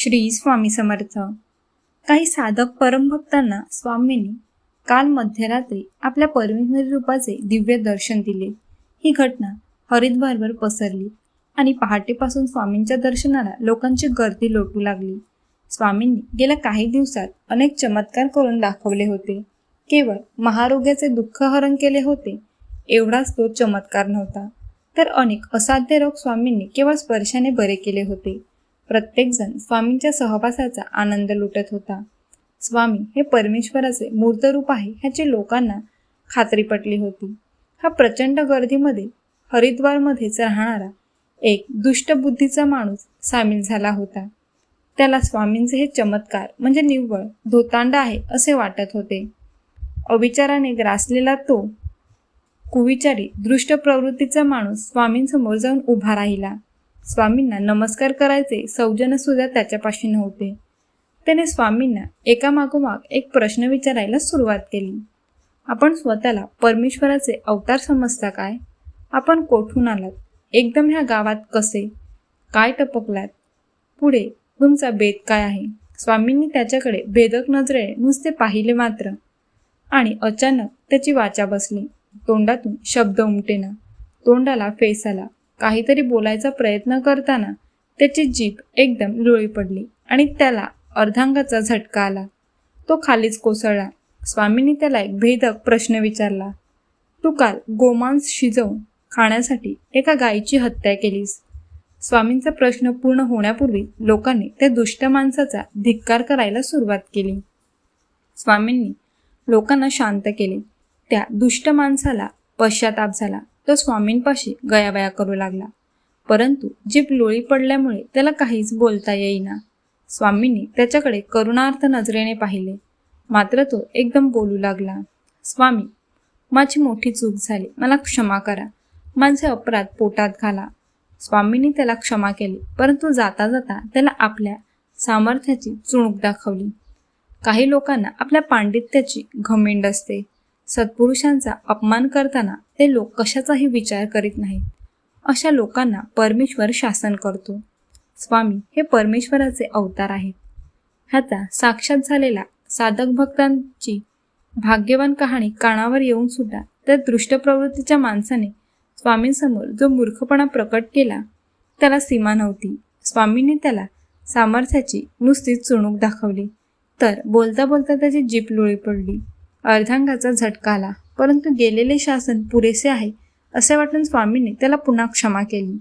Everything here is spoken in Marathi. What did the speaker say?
श्री स्वामी समर्थ. काही साधक परमभक्तांना स्वामींनी काल मध्यरात्री आपल्या परमेश्वरी रूपाचे दिव्य दर्शन दिले. ही घटना हरिद्वारवर पसरली आणि पहाटेपासून स्वामींच्या दर्शनाला लोकांची गर्दी लोटू लागली. स्वामींनी गेल्या काही दिवसात अनेक चमत्कार करून दाखवले होते. केवळ महारोग्याचे दुःख हरण केले होते एवढाच तो चमत्कार नव्हता. तर अनेक असाध्य रोग स्वामींनी केवळ स्पर्शाने बरे केले होते. प्रत्येकजण स्वामींच्या सहवासाचा आनंद लुटत होता. स्वामी हे परमेश्वराचे मूर्तरूप आहे ह्याची लोकांना खात्री पटली होती. हा प्रचंड गर्दीमध्ये हरिद्वारमध्येच राहणारा एक दुष्ट बुद्धीचा माणूस सामील झाला होता. त्याला स्वामींचे हे चमत्कार म्हणजे निव्वळ धोतांड आहे असे वाटत होते. अविचाराने ग्रासलेला तो कुविचारी दृष्ट प्रवृत्तीचा माणूस स्वामींसमोर जाऊन उभा राहिला. स्वामींना नमस्कार करायचे सौजनसुद्धा त्याच्यापाशी नव्हते. त्याने स्वामींना एकामागोमाग एक प्रश्न विचारायला सुरुवात केली. आपण स्वतःला परमेश्वराचे अवतार समजता काय? आपण कोठून आलात? एकदम ह्या गावात कसे? काय टपकलात? पुढे तुमचा भेद काय आहे? स्वामींनी त्याच्याकडे भेदक नजरे नुसते पाहिले मात्र. आणि अचानक त्याची वाचा बसली. तोंडातून शब्द उमटेना. तोंडाला फेस आला. काहीतरी बोलायचा प्रयत्न करताना त्याची जीभ एकदम लुळी पडली आणि त्याला अर्धांगाचा झटका आला. तो खालीच कोसळला. स्वामींनी त्याला एक भेदक प्रश्न विचारला. तू काल गोमांस शिजवून खाण्यासाठी एका गायीची हत्या केलीस. स्वामींचा प्रश्न पूर्ण होण्यापूर्वी लोकांनी त्या दुष्ट माणसाचा धिक्कार करायला सुरुवात केली. स्वामींनी लोकांना शांत केले. त्या दुष्ट माणसाला पश्चाताप झाला. तो स्वामींपाशी गयावया करू लागला. परंतु जीभ लोळी पडल्यामुळे त्याला काहीच बोलता येईना. स्वामींनी त्याच्याकडे करुणार्थ नजरेने पाहिले. मात्र तो एकदम बोलू लागला. स्वामी माझी मोठी चूक झाली. मला क्षमा करा. माझे अपराध पोटात घाला. स्वामींनी त्याला क्षमा केली परंतु जाता जाता त्याला आपल्या सामर्थ्याची चुणूक दाखवली. काही लोकांना आपल्या पांडित्याची घमेंड असते. सत्पुरुषांचा अपमान करताना ते लोक कशाचाही विचार करीत नाहीत. अशा लोकांना परमेश्वर शासन करतो. स्वामी हे परमेश्वराचे अवतार आहेत. ह्याचा साक्षात झालेला साधक भक्तांची भाग्यवान कहाणी कानावर येऊन सुद्धा त्या दृष्ट प्रवृत्तीच्या माणसाने स्वामींसमोर जो मूर्खपणा प्रकट केला त्याला सीमा नव्हती. स्वामींनी त्याला सामर्थ्याची नुसतीच चुणूक दाखवली. तर बोलता बोलता त्याची जीप लुळी पडली. अर्धांगाचा झटका आला. परंतु गेलेले शासन पुरेसे आहे असे वाटून स्वामींनी त्याला पुन्हा क्षमा केली.